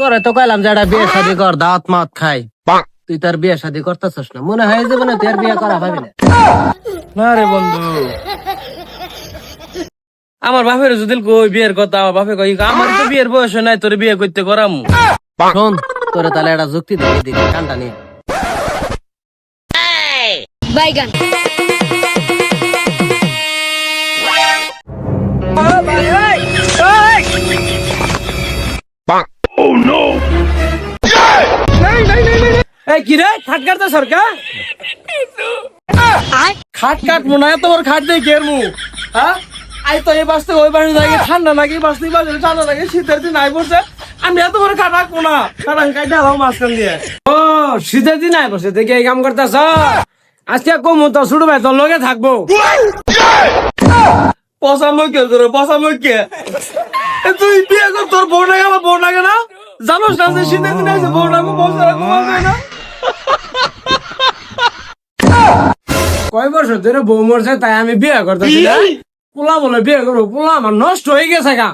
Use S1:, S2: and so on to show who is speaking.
S1: তোরে তো কইলাম যে একটা বিয়ে শাদি কর দাঁত মাত খাই। তুই তার বিয়ে শাদি করতেছস না। মনে হয় যে মানে তুই আর বিয়ে করা ভাবি না।
S2: না রে বন্ধু। আমার বাপের যদি কই বিয়ের কথা আমার বাপে কই আমার তো বিয়ের বয়স নাই তোর বিয়ে করতে করাম।
S1: শোন তোরে তাহলে একটা যুক্তি দেখি দিকে কানটা নিয়ে
S3: বাইগান।
S2: এই কি রে? খাট কাটতে সরকার খাট কাট মনে হয় তোমার খাট দিয়ে কেরমু হ্যাঁ? আই তো এই বাসতে ওই বাসে যাই ঠান্ডা নাকি? বাসতে বাসে ঠান্ডা লাগে। শীতের দিন আই পড়ছে আমি এত বড় খাট রাখব না। খাট আমি কাটতে আলাম মাঝখান দিয়ে। ও শীতের দিন আই পড়ছে দেখে এই কাম করতেছ? আজকে কমু তো শুরু ভাই তোর লগে থাকব। পচা মুখে তোর পচা এ তুই বিয়ে কর তোর বউ লাগে আমার বউ লাগে না? জানোস না যে শীতের দিন আছে লাগে বউ ছাড়া না। কয় বছর ধরে বউ মরছে তাই আমি বিয়ে করতেছি না পোলা বলে বিয়ে করবো পোলা আমার নষ্ট হয়ে গেছে গা